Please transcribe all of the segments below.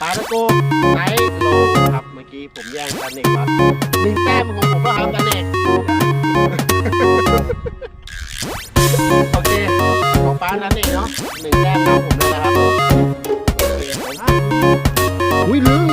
ปลาตะโกไซส์โลครับ เมื่อกี้ผมแย่งกันเอกครับหนึ่งแต้มของผมก็ครับกันเอกโอเค ของป้านันเองเนาะหนึ่งแต้มครับผมเลยนะครับ โอเคผมครับอุ้ยลืม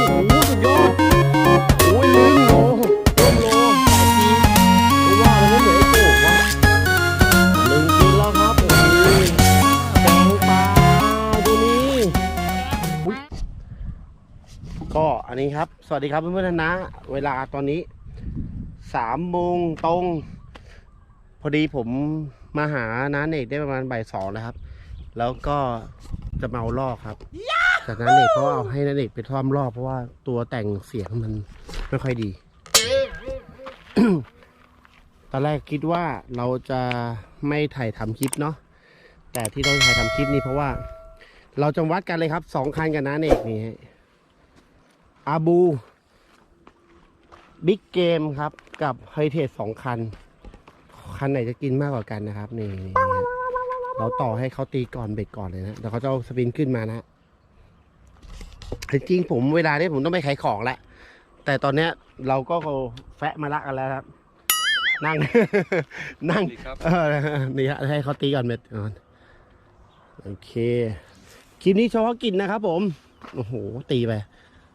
ก็อันนี้ครับ สวัสดีครับเพื่อนๆนะ เวลาตอนนี้สามโมงตรง พอดีผมมาหาน้าเอกได้ประมาณบ่ายสองแล้วครับ แล้วก็จะเมาลอกครับจากนั้นเอกเพราเอาให้น้าเอกไปท่อมลอกเพราะว่าตัวแต่งเสียงมันไม่ค่อยดี ตอนแรกคิดว่าเราจะไม่ถ่ายทำคลิปเนาะแต่ที่เราถ่ายทำคลิปนี้เพราะว่า เราจะวัดกันเลยครับสองคันกับน้าเอกนี่ อาบูบิ๊กเกมครับ กับเฮยเทสสองคัน คันไหนจะกินมากกว่ากันนะครับ นี่นี่นี่ฮะเราต่อให้เขาตีก่อนเบรกก่อนเลยนะเดี๋ยวเขาจะเอาสปินขึ้นมานะฮะจริงๆผมเวลานี้ผมต้องไปขายของแล้วแต่ตอนเนี้ยเราก็แฟะมาละกันแล้วครับ นั่ง นั่งดีครับเออนี่ฮะให้เขาตีก่อนเม็ดก่อนโอเค คลิปนี้เฉพาะกินนะครับผม โอ้โห ตีไป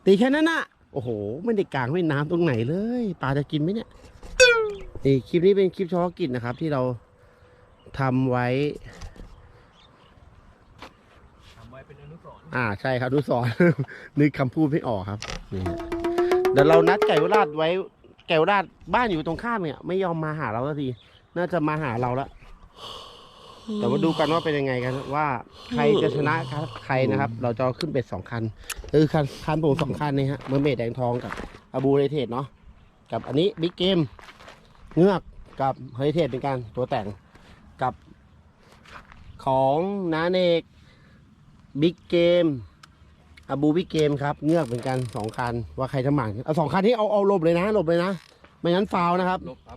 ตีแค่นั้นน่ะ โอ้โห ไม่ได้กลางไม่น้ำตรงไหนเลย ปลาจะกินไหมเนี่ย นี่คลิปนี้เป็นคลิปเฉพาะกิจนะครับ ที่เราทำไว้ ทำไว้เป็นอนุสรณ์อ่าใช่ครับนุสรณ์ นึกคำพูดไม่ออกครับ นี่ฮะเดี๋ยวเรานัดไก่วราดไว้ ไก่วราดบ้านอยู่ตรงข้ามเนี่ย ไม่ยอมมาหาเราสักที น่าจะมาหาเราละ แต่ว่าดูกันว่าเป็นยังไงกันว่าใครจะชนะครับใครนะครับ เราจะเอาขึ้นเป็ดสองคันคือคันคันผมสองคันนี่ฮะเมอร์เมดแดงทองกับอาบูเรเทสเนาะกับอันนี้บิ๊กเกมเงือกกับเฮยเทสเป็นการตัวแต่งกับของนาเนกบิ๊กเกมอาบูบิ๊กเกมครับเงือกเหมือนกันสองคันว่าใครจะหมั่งเอาสองคันที่เอาเอาหลบเลยนะหลบเลยนะ ไม่งั้นฟาวล์นะครับลบครับ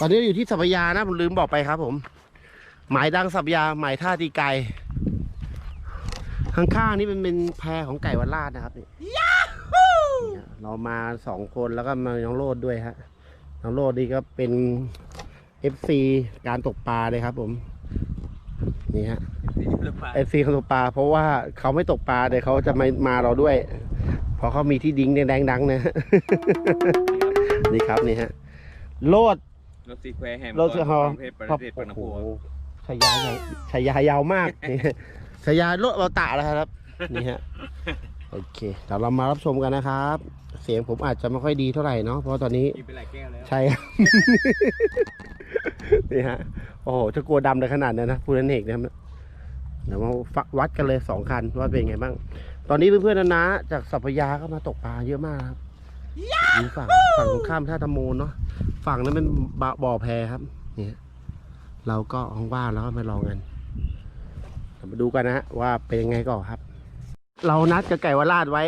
ตอนนี้อยู่ที่สัพยานะผมลืมบอกไปครับผม หมายดังสัพยาหมายท่าตีไก่ข้างๆนี่เป็นเป็นแพรของไก่วัดลาดนะครับนี่เนี่ยเรามาสองคนแล้วก็มาน้องโรดด้วยฮะน้องโรดนี่ก็เป็น FC การตกปลาเลยครับ ผมนี่ฮะเอฟซีเขาตกปลา เพราะว่าเขาไม่ตกปลาเดี๋ยวเขาจะมามาเราด้วย เพราะเขามีที่ดิ้งแดงๆดังนะนี่ครับนี่ฮะโลดรถสีแควร์แฮมโลดเสือฮอประเภทประเภทปนโอ้โพ โหชายาใหญ่ชายายาวมากนี่ชายาโลดเราตะแล้วครับนี่ฮะโอเคเดี๋ยวเรามารับชมกันนะครับ เสียงผมอาจจะไม่ค่อยดีเท่าไหร่เนาะเพราะตอนนี้กินไปหลายแก้วแล้วใช่ครับ นี่ฮะโอ้โหจะกลัวดำเลยขนาดนั้นนะพูดนันเอกนะครับเดี๋ยวมาฟักวัดกันเลยสองคันว่าเป็นไงบ้าง ตอนนี้เพื่อนๆนะนะจากสัพพยาก็มาตกปลาเยอะมากครับมีฝั่งฝั่งตรงข้ามท่าตะโมนเนาะฝั่งนั้นเป็นบ่อบ่อแพครับเนี่ย เราก็ว่างๆแล้วก็มาลองกันเดี๋ยวมาดูกันนะฮะว่าเป็นยังไงก่อนครับ เรานัดกับไก่วราดไว้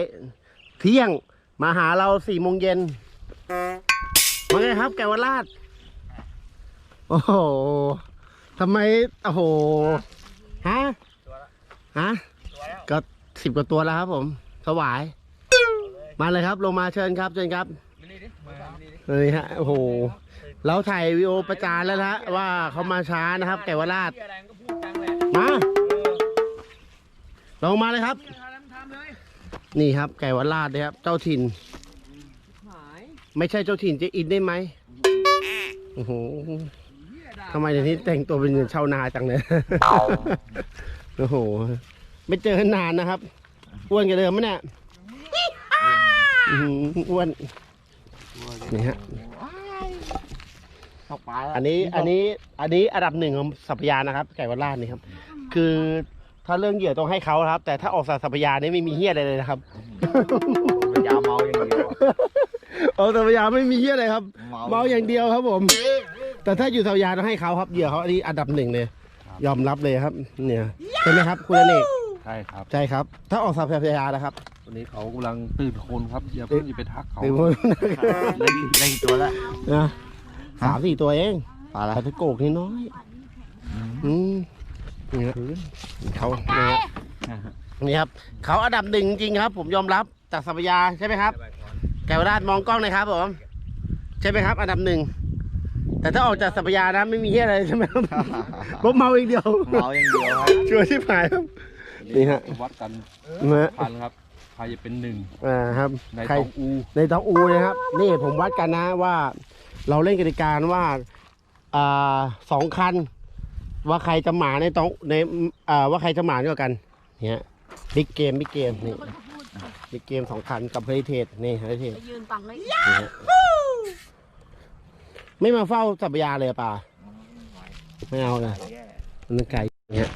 เที่ยงมาหาเราสี่โมงเย็นมาไงครับ ไก่วราดโอ้โหทำไมโอ้โหฮะฮะก็สิบกว่าตัวแล้วครับผม สวาย มาเลยครับลงมาเชิญครับเชิญครับมานี่ดิมานี่ดิเลยฮะโอ้โห เราถ่ายวีดีโอประจานแล้วนะฮะว่าเขามาช้านะครับไก่วราดเหี้ยอะไรมันก็พูดจังแหละมาเออลงมาเลยครับเหี้ยทำแล้วมันทำเลยนี่ครับ ไก่วราดเลยครับ เจ้าถิ่น หายไม่ใช่เจ้าถิ่นจะอินได้ไหมโอ้โหเหี้ยด่าทำไมเดี๋ยวนี้แต่งตัวเป็นเหมือนชาวนาจังเลย โอ้โห ไม่เจอกันนานนะครับ อ้วนกันเดิมไหมเนี่ยอื้อหืออ้วน นี่ฮะ ตกปลาอันนี้อันนี้อันนี้อันดับหนึ่งของสัพยานะครับ ไก่วัดลาดนี่ครับ คือถ้าเรื่องเหยื่อต้องให้เขาครับ แต่ถ้าออกสายสัพยานี่ไม่มีเฮี้ยอะไรเลยนะครับยาเมาอย่างเดียวอะออกสัพยาไม่มีเฮี้ยอะไรครับ เมาอย่างเดียวครับผม แต่ถ้าอยู่สัพยาต้องให้เขาครับเหยื่อเขาอันนี้อันดับหนึ่งเลย ยอมรับเลยครับ เนี่ยใช่ไหมครับ คุณอเนกใช่ครับใช่ครับ ถ้าออกสัพยานะครับวันนี้เขากำลังตื่นคนครับอย่าเพิ่งอย่าไปทักเขาหรือว่าเล่นเล่นตัวแล้วนะ สามสี่ตัวเองปลาอะไรปลาตะโกกนี่น้อยอืมนี่ฮะเขาเนี่ยฮะนี่ครับเขาอันดับหนึ่งจริงๆครับ ผมยอมรับจากสัพยาใช่ไหมครับไก่วราชมองกล้องหน่อยครับผมใช่ไหมครับ อันดับหนึ่งแต่ถ้าออกจากสัพยานะไม่มีเฮียอะไรใช่ไหมครับผมเมาอีกเดียวเมาอย่างเดียวครับช่วยที่ผายครับนี่ฮะวัดกันนะฮะพันครับใครจะเป็นหนึ่งอ่าครับในใครตองอูในท้องอูนะครับ นี่ผมวัดกันนะว่า เราเล่นกติกาว่าอ่าสองคัน ว่าใครจะหมาในท้องในอ่าว่าใครจะหมานกว่ากันเนี่ยบิ๊กเกมบิ๊กเกมนี่บิ๊กเกมสองคันกับเฮลิเทสนี่เฮลิเทสไปยืนฟังเลยไม่มาเฝ้าสัปยาเลยอะป่าไม่เอาเลยมันไก่เนี่ย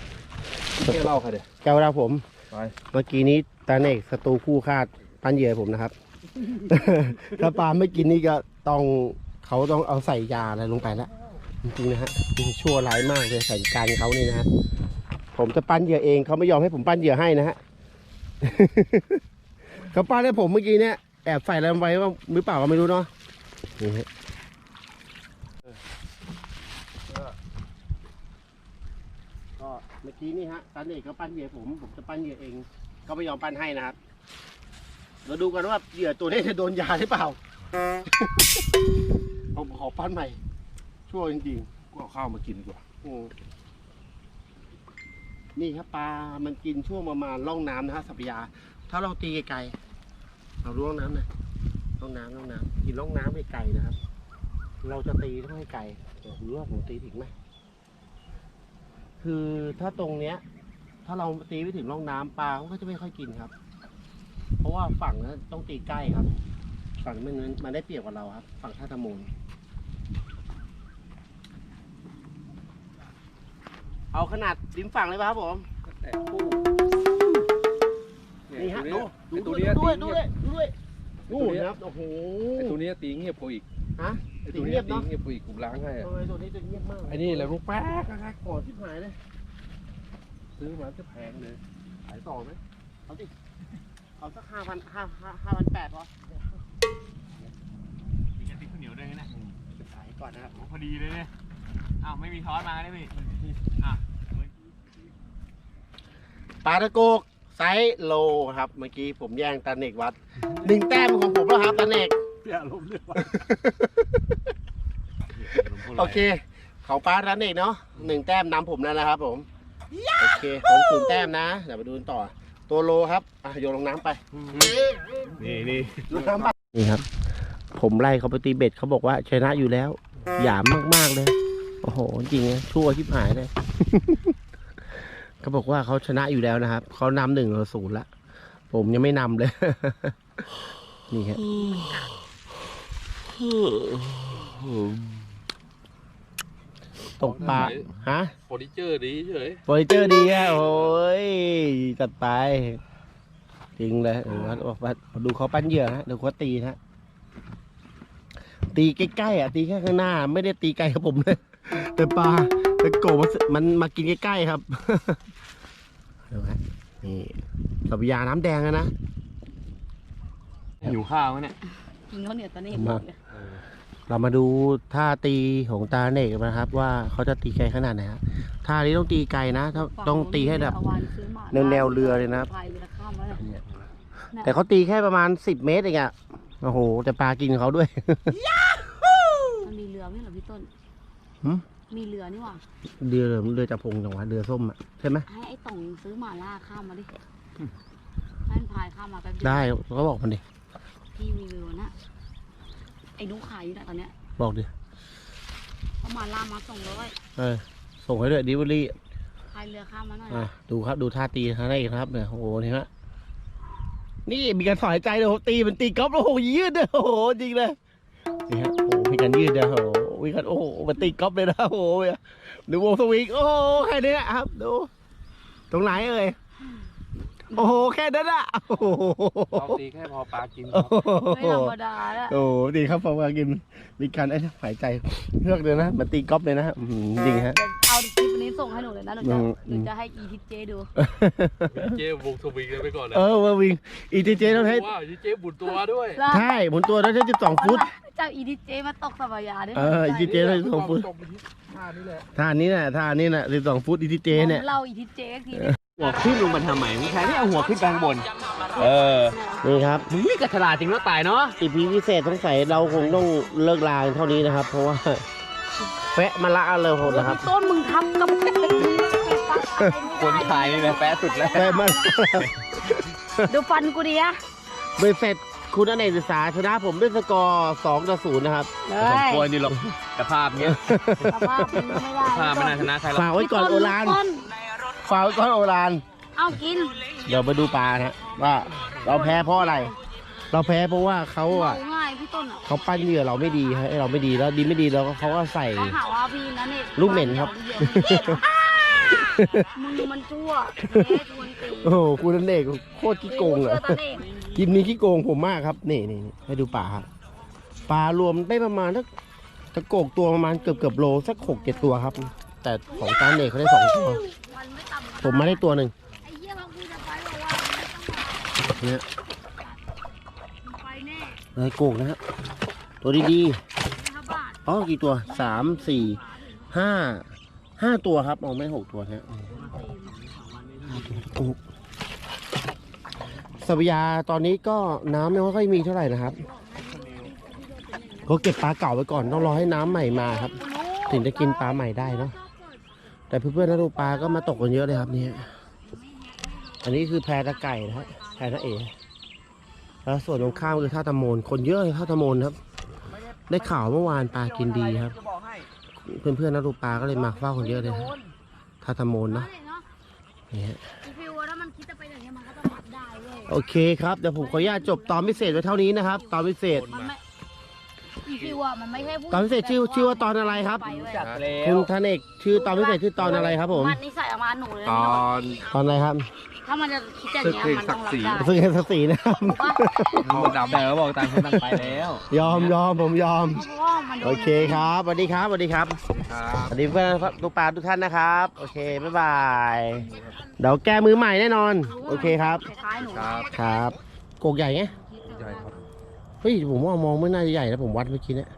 แค่เล่าค่ะเดี๋ยวแก้วเราผมไปเมื่อกี้นี้ตาเนกศัตรูคู่คาดปันเหยื่อผมนะครับ ถ้าปลาไม่กินนี่ก็ต้อง เขาต้องเอาใส่ยาอะไรลงไปแล้วจริงๆนะฮะชั่วร้ายมากเลยใส่การเขานี่นะฮะผมจะปั้นเหยื่อเองเขาไม่ยอมให้ผมปั้นเหยื่อให้นะฮะเขาปั้นให้ผมเมื่อกี้เนี่ยแอบใส่อะไรไว้ว่าหรือเปล่าก็ไม่รู้เนาะนี่ฮะก็เมื่อกี้นี่ฮะตาเนกเขาปั้นเหยื่อผมผมจะปั้นเหยื่อเอง ก็ไม่ยอมปั้นให้นะครับเราดูกันว่าเหยื่อตัวนี้จะโดนยาหรือเปล่า ผมขอปั้นใหม่ ชั่วจริงกูเอาข้าวมากินดีกว่าๆอืมนี่ครับปลา มันกินช่วงประมาณร่องน้ำนะฮะสัปยา ถ้าเราตีไกลๆเราดูร่องน้ำนะร่องน้ำร่องน้ำกินร่องน้ำไกลๆนะครับ เราจะตีต้องให้ไกลเดี๋ยวรู้ว่าผมตีถึงไหมคือถ้าตรงเนี้ย ถ้าเราตีไปถึงร่องน้ำปลาเขาก็จะไม่ค่อยกินครับ เพราะว่าฝั่งนั้นต้องตีใกล้ครับ ฝั่งมันมันได้เปรียบกว่าเราครับ ฝั่งท่าตะมูล เอาขนาดริมฝั่งเลยป่ะครับผมแต่คู่นี่ฮะดูดูไอ้ตัวด้วยเนี้ยดูตีด้วยดูเงีด้วยยบดูด้วยนู่นนะครับโอ้โหไอ้ตัวเนี้ยตีเงียบกว่าอีกฮะไอ้ตัวเนี้ยตีตีเงียบเนอะเงียบกว่าอีกผมล้างให้อะทำไมตัวนี้จะเงียบมากไอ้นี่แหละลูกแป๊กโกรธที่หายเลยซื้อมาจะแพงเลยขายต่อไหมเอาดิเอาสักห้าพันห้าห้าห้าพันแปดพอ มีกระติกข้าวเหนี ยวด้วยนะขายก่อนนะครับโอ้พอดีเลยเนี่ยอ้าวไม่มีช้อนมาได้ไหมอะปลาตะโกกไซส์โลครับ เมื่อกี้ผมแย่งตาเนกวัดหนึ่งแต้มของผมแล้วครับตาเนกอย่าลมเลยโอเคของป้าตาเนกเนาะหนึ่งแต้มนำผมแล้วนะครับ ผมโอเคผมศูนย์แต้มนะเดี๋ยวมาดูกันต่อ ตัวโลครับอะโยนลงน้ำไปนี่นี่ลงน้ำไปนี่ครับ ผมไล่เขาไปตีเบ็ดเขาบอกว่าชนะอยู่แล้ว หยามมาก ๆ เลย โอ้โห จริงนะชั่วชิบหายเลย เขาบอกว่าเขาชนะอยู่แล้วนะครับ เขานำหนึ่งต่อศูนย์ละ ผมยังไม่นำเลย นี่ฮะตกปลาฮะโฟลิเจอร์ดีเฉยเฟอร์นิเจอร์ดีฮะโอ้ยจัดไปจริงเลยเออวัดวัดดูเขาปั้นเหยื่อฮะดูเขาตีนะฮะ ตีใกล้ๆอะตีแค่ข้างหน้า ไม่ได้ตีไกลกับผมเลยแต่ปลาแต่โกบมันมันมากินใกล้ๆครับดูฮะนี่สับยาน้ำแดงอะนะหิวข้าวไหมเนี่ยกินข้าวเหนียวตอนนี้มาเรามาดูท่าตีของตาเนกกันนะครับ ว่าเขาจะตีไกลขนาดไหนครับท่านี้ต้องตีไกลนะถ้าต้องตีให้แบบแนวแนวเรือเลยนะครับพายเรือข้ามมาเลยแต่เขาตีแค่ประมาณสิบเมตรเองอะ โอ้โหแต่ปลากินเขาด้วย มันมีเรือไหมเหรอพี่ต้นหืมมีเรือนี่หว่าเรือเรือจับพงจังหวะเรือส้มอะใช่ไหมให้ไอ้ต่องซื้อหมาล่าข้ามมาดิให้มันพายข้ามมาแป๊บเดียวได้ก็บอกมันดิ พี่มีเรือนะไอ้นุ้ขายอยู่นะตอนเนี้ยบอกดิ เขามาล่ามาส่งร้อยเออ ส่งให้ด้วยดิวอรี่พายเรือข้ามมาหน่อยอะดูครับ ดูท่าตีท่าได้อีกครับเนี่ย โอ้โหนี่ฮะ นี่มีการสอยใจเลยโอ้โหตีมันตีก๊อฟโอ้โหยืดเลยโอ้โหจริงเลยนี่ฮะโอ้โหมีการยืดเลยโอ้โหมีการโอ้โหมันตีก๊อฟเลยนะโอ้โหดูวงสวิงโอ้โหแค่นี้ครับดูตรงไหนเอ่ย โอ้โหแค่นั้นอะโอ้โหเราตีแค่พอปลากินคโอ้รับโหไม่ธรรมดาแล้วโอ้โหดีครับพอมากินมีการไอ้หายใจเลือกเลยนะมันตีก๊อฟเลยนะฮะอื้อหือจริงฮะ เดี๋ยวเอาคลิปนี้ส่งให้หนูเลยนะหนูจะอืม หนูจะให้อีทิเจดูเจ๊วงสวิงเลยไปก่อนเลยเออว่าวิ่งอีทีเจต้องให้ว้าวเจ๊บุญตัวด้วยใช่หมุนตัวได้แค่สิบสองฟุต เจ้าอีทิเจมาตกสัปยาด้วยเอออีทีเจได้สองฟุตตรงไปที่ท่านี่แหละ ท่านี้น่ะท่านี้น่ะสิบสองฟุตอีทีเจเนี่ยเราอีทิเจทีนึง หัวขึ้นลงมาทำไมมึงแทนที่เอาหัวขึ้นไปข้างบน เออ นี่ครับ มึงนี่กระฉลาดจริงแล้วตายเนาะ อีพีพิเศษต้องใส่เราคงต้องเลิกลาเท่านี้นะครับ เพราะว่าแฟะมาละเลยคนนะครับ ต้นมึงทำกับเด็กคนถ่ายนี่แหละแป๊ะสุดแล้วแฟะมาดูฟันกูดิอะเบยเสร็จคุณอเนกศึกษาชนะผมด้วยสกอร์2ต่อ0นะครับเลสมยควรนี่หรอกสภาพเนี้ยสภาพมึงไม่ได้สภาพไม่น่าชนะใครหรอกฝากไว้ก่อนโอราน ต้นฝากไว้ก่อนโอรานเอากินเดี๋ยวมาดูปลานะว่าเราแพ้เพราะอะไร เราแพ้เพราะว่าเขาเมาอะง่ายพี่ต้นอะเขาปั้นเหยื่อเราไม่ดีให้เราไม่ดีแล้วดีไม่ดีแล้วก็เขาก็ใส่เขาหาว่าพี่นั่นเองลูกเหม็นครับมึงมันชั่วแพ้ชวนตีโอ้โหคุณอเนกโคตรขี้โกงเชื่อะอตาเองคลิปนี้ขี้โกงผมมากครับนี่นี่นี่ให้ดูปลาครับปลารวมได้ประมาณสักตะโกกตัวประมาณเกือบเกือบโลสักหกเจ็ดตัวครับ แต่ของตาเนกเขาได้สองตัว ผมมาได้ตัวหนึ่งไอ้เหี้ยเรากูจะไปบอกว่าเนี่ยไปแน่เลยโกกนะฮะตัวดีห้าบาทๆอ๋อกี่ตัวสามสี่ห้าห้าตัวครับเอาไม่หกตัวฮะห้าตัวตะโกกสวิยาตอนนี้ก็น้ำไม่ค่อยมีเท่าไหร่นะครับเขาเก็บปลาเก่าไว้ก่อนต้องรอให้น้ำใหม่มาครับ ถึงจะกินปลาใหม่ได้เนาะ แต่เพื่อนๆนักดูปลาก็มาตกกันเยอะเลยครับเนี่ยอันนี้คือแพตะไก่นะฮะแพตะเอแล้วส่วนตรงข้ามคือท่าตะโมน คนเยอะเลยท่าตะโมนครับ ได้ข่าวเมื่อวานปลากินดีครับ เพื่อนๆนักดูปลาก็เลยมาเฝ้าคนเยอะเลยท่าตะโมนเนาะเนาะนี่ฮะอีฟิวอะถ้ามันคิดจะไปอย่างเงี้ยมันก็จะมัดได้เว้ยโอเคครับเดี๋ยวผมขออนุญาตจบตอนพิเศษไว้เท่านี้นะครับ ตอนพิเศษ มันไม่อีฟิวอะมันไม่ใช่ผู้ตอนพิเศษชื่อชื่อว่าตอนอะไรครับ ไปเว้ยจัดแล้คุณวธเนกชื่อตอนพิเศษชื่อตอนอะไรครับผม มันนิสัยออกมาหนูเลยตนะอนตอนอะไรครับถ้ามันจะคิดอย่างเงี้ยมันต้องรับได้ซึ่งเป็นสสีนะครับเขาดำแต่ก็บอกต่างคนต่างไปแล้วยอมยอมผมยอม เพราะว่ามันโดนโอเคครับสวัสดีครับสวัสดีครับครับสวัสดีเพื่อนทุกปลาทุกท่านนะครับ โอเค บ๊ายบาย เดี๋ยวแก้มือใหม่แน่นอน โอเคครับ คล้ายๆหนู ครับ ครับ โกกใหญ่ไงใช่ครับเฮ้ยผมว่ามองไม่น่าจะใหญ่นะผมวัดเมื่อกี้เนี่ย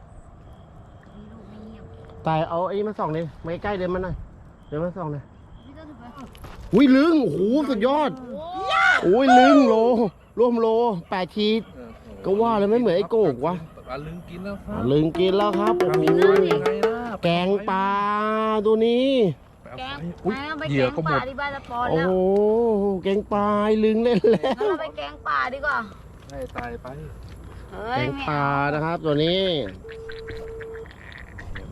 ตายเอาไอ้นี่มาส่องเลยมาใกล้ๆเดินมาหน่อยเดินมาส่องเลยอุ้ยลึงโอ้โหสุดยอดโอ้ยลึงโลร่วมโลแปดขีดก็ว่าเลยไม่เหมือนไอ้โกกวะปลาลึงกินแล้วครัอะบลึงกินแล้วครับโอ้โหยังไงล่ะแกงปลาตัวนี้แกงอุ๊ยแกงไปเหแกยื่องก็หป่ามดที่บ้านละปอนโอ้แล้วโหแกงปลาลึงเล่นแล้วงั้นเราไปแกงป่าดีกว่าให้ตายไปเฮ้ แกยงไม่ปลาเอานะครับ ตัวนี้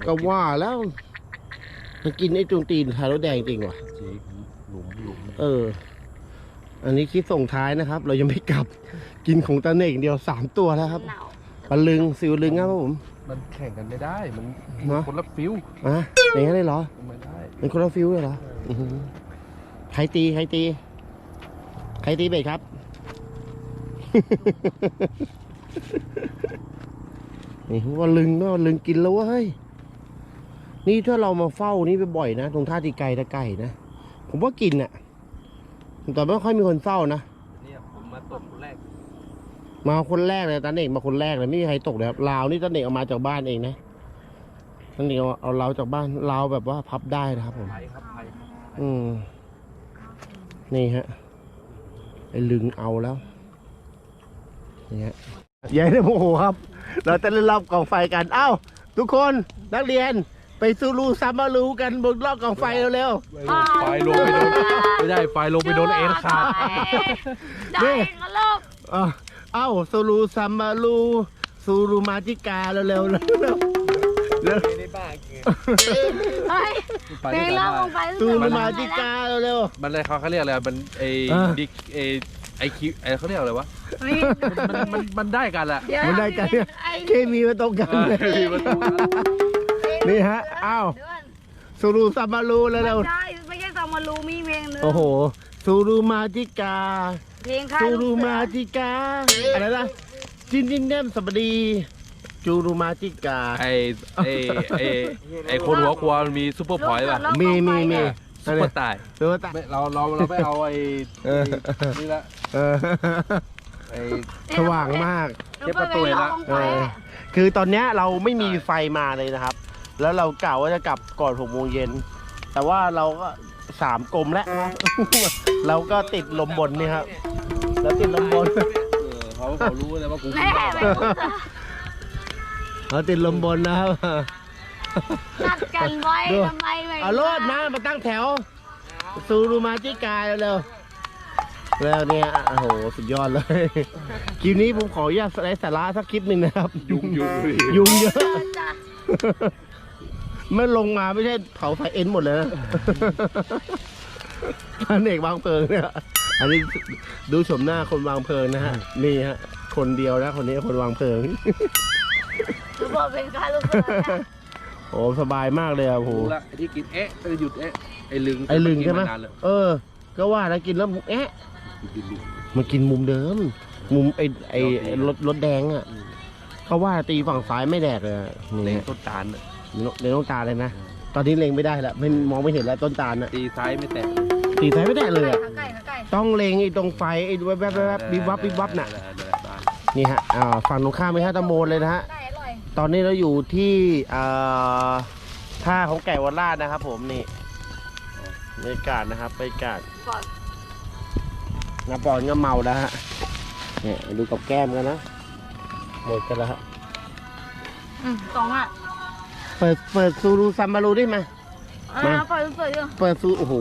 ก็ว่าแล้วมันกินไอ้จุงตีนไทยรถแดงจริงว่ะจีหลุมหลุมเออ อันนี้คิดส่งท้ายนะครับ เรายังไม่กลับกินของตาเนกอย่างเดียวสามตัวแล้วครับหนาวปลาลึงสิวลึงครับผม มันแข่งกันไม่ได้ มันฮะคนละฟิวอะอย่างนั้นเลยเหรอ ไม่ได้เป็นคนละฟิวเลยเหรออื้อหือใครตีใครตี ใครตีเบ็ดครับ นี่ว่าลึงว่าลึงกินแล้วเว้ยนี่ถ้าเรามาเฝ้านี่บ่อยๆนะ ตรงท่าตีไก่ตะไก่นะ ผมว่ากินอะแต่ไม่ค่อยมีคนเฝ้านะเนี่ยผมมาตกคนแรก มาคนแรกเลยตาเนกมาคนแรกเลยไม่มีใครตกเลยครับลาวนี่ตาเนกเอามาจากบ้านเองนะตาเนกเอาเอาเราจากบ้านลาวแบบว่าพับได้นะครับผมไปครับไปอืมนี่ฮะไอ้ลึงเอาแล้วนี่ฮะ ยายได้โมโหครับ เราจะเล่นรอบกองไฟกันเอ้าทุกคนนักเรียนไปซูรูซัมมารูกันบนรอบกองไฟเร็วไฟลงไปโดนไม่ได้ไฟลงไปโดนเอ็นขาดใจกันโลกๆเอ้าเอ้าซูรูซัมมารูซูรูมาจิกาเร็วๆเร็วๆเร็วเร็วไม่ได้บ้าจริงเฮ้ยไปเพลด้วยงกันเล่าลได้งไปซูรูมาจิกาเร็วมันอะไรเขาเขาเรียกอะไรมันไอ้อ่าดิกไอ้ไอคิวไอ้เขาเรียกอะไรวะ นี่มันมันมันได้กันแหละ เดี๋ยวๆมันได้กันเนี่ยไอ้เคมีมาตรงกันเลยเคมีมาตรงกันนี่ฮะอ้าว เดี๋ยวก่อนซูรูซัมมารูเร็วไม่ใช่ไม่ใช่ซามารูมีเพลงนึงๆโอ้โหซูรูมาจิกาเพลงค่ายจูลูรูกเสือมาจิกาอะไรนะจินจินแนมสวัสดีจูรูมาจิกา ไอ้ไอ้ไอ้ไอ้คนหัวครัวมันมีซูเปอร์พอยต์ป่ะลูกเสือมีมีมีซูเปอร์ตาย ตัวตาไม่เราเราเราไม่เอาไอ้เออ นี่ละ เออ ไอ้สว่างมากเทียบประตูเลยละเออคือตอนเนี้ยเราไม่มีไฟมาเลยนะครับ แล้วเรากล่าวว่าจะกลับก่อนหกโมงเย็น แต่ว่าเราก็สามกลมแล้ว เราก็ติดลมบนนี่ครับแล้วติดลมบน เออเขาเขารู้เลยว่ากูแม่ไปพูดเราติดลมบนนะครับนัดกันไว้ดูทำไมไม่เอาโลดมามาตั้งแถว ซูรูมาจิกายเร็วๆ แล้วเนี่ยโอ้โหสุดยอดเลย คลิปนี้ผมขออนุญาตไร้สาระสักคลิปหนึ่งนะครับ ยุ่งยุ่งดิยุงเยอะจ้ะไม่ลงมาไม่ใช่เผาไฟเอ็นหมดเลยนะท่านเอกวางเพลิงเนี่ยอันนี้ดูชมหน้าคนวางเพลิงนะฮะนี่ฮะ คนเดียวนะคนนี้คนวางเพลิงจะบอกเป็นการลูกเสือนะโอ้สบายมากเลยอะโอ้โหรู้ละไอ้ที่กินเอ๊ะก็จะหยุดเอ๊ะไอ้ลึงไอ้ลึงใช่ไหมนนานแล้วเออ ก็ว่าแล้วกินแล้วเอ๊ะกินลึง มันกินมุมเดิม มุมไอ้ไอ้ไอ้รถรถแดงอะเขาว่าตีฝั่งซ้ายไม่แดกเลยอะนี่เล็งฮะต้นตาลน่ะเล็งต้นตาเลยนะตอนนี้เล็งไม่ได้ละไม่มองไม่เห็นแล้วต้นตาลน่ะตีซ้ายไม่แตะตีซ้ายไม่ได้เลยอะข้างใกล้ข้างใกล้ต้องเล็งไอ้ตรงไฟไอ้แวบแวบแวบวิบวับวิบวับน่ะได้ได้ได้นี่ฮะอ่าฝั่งตรงข้ามไม่ฮะตะโมนเลยนะฮะได้อร่อยตอนนี้เราอยู่ที่อ่าท่าของแก่วัดลาดนะครับ ผมนี่บรรยากาศนะครับบรรยากาศก่อ นน้าปอนก็เมาแล้วฮะเนี่ยดูกับแก้มกันนะ หมดกันแล้วฮะอืมสองอะเปิดเปิดซูรูซัมบารูได้ไหม อ่ามา ปล่อยลูกเสืออยู่เปิดซูโอ้โห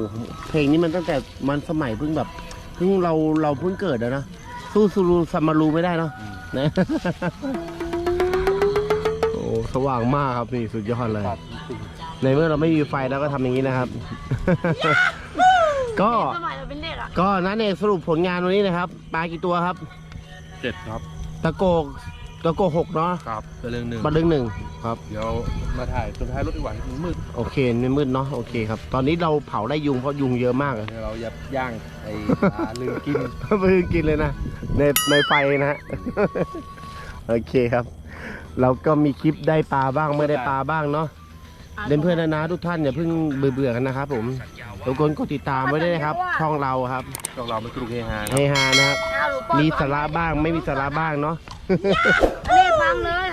เพลงนี้มันตั้งแต่มันสมัยเพิ่งแบบเพิ่งเราเราเพิ่งเกิดอะนะสู้ซูรูซัมบารูไม่ได้เนาะนะ โอ้สว่างมากครับนี่สุดยอดเลยตัดจริงในเมื่อเราไม่มีไฟเราก็ทำอย่างนี้นะครับ ก็ สมัยเราเป็นเด็กอะก็นั่นเองสรุปผลงานวันนี้นะครับ ปลากี่ตัวครับ เจ็ดครับตะโกกตะโกหกเนาะครับเป็นเรื่องหนึ่งปลาดึงหนึ่งครับ เดี๋ยวมาถ่ายสุดท้ายรถดีกว่ามันมืดโอเคไม่มืดเนาะโอเคครับ ตอนนี้เราเผาได้ยุงเพราะยุงเยอะมากอะ เดี๋ยวเราอย่าย่างไอ้ปลาลืมกินเพิ่งกินเลยนะ ในในไฟนะฮะ โอเคครับ เราก็มีคลิปได้ปลาบ้างไม่ได้ปลาบ้างเนาะเล่นเพื่อนนะทุกท่านอย่าเพิ่งเบื่อเบื่อๆกันนะครับผม ทุกคนกดติดตามไว้ด้วยนะครับ ช่องเราครับช่องเราไม่กรุงเฮฮาเฮฮานะครับเอาหนูปล่อยมีก่อนสาระบ้างไม่มีสาระบ้างเนาะอันนี้ฟังเลย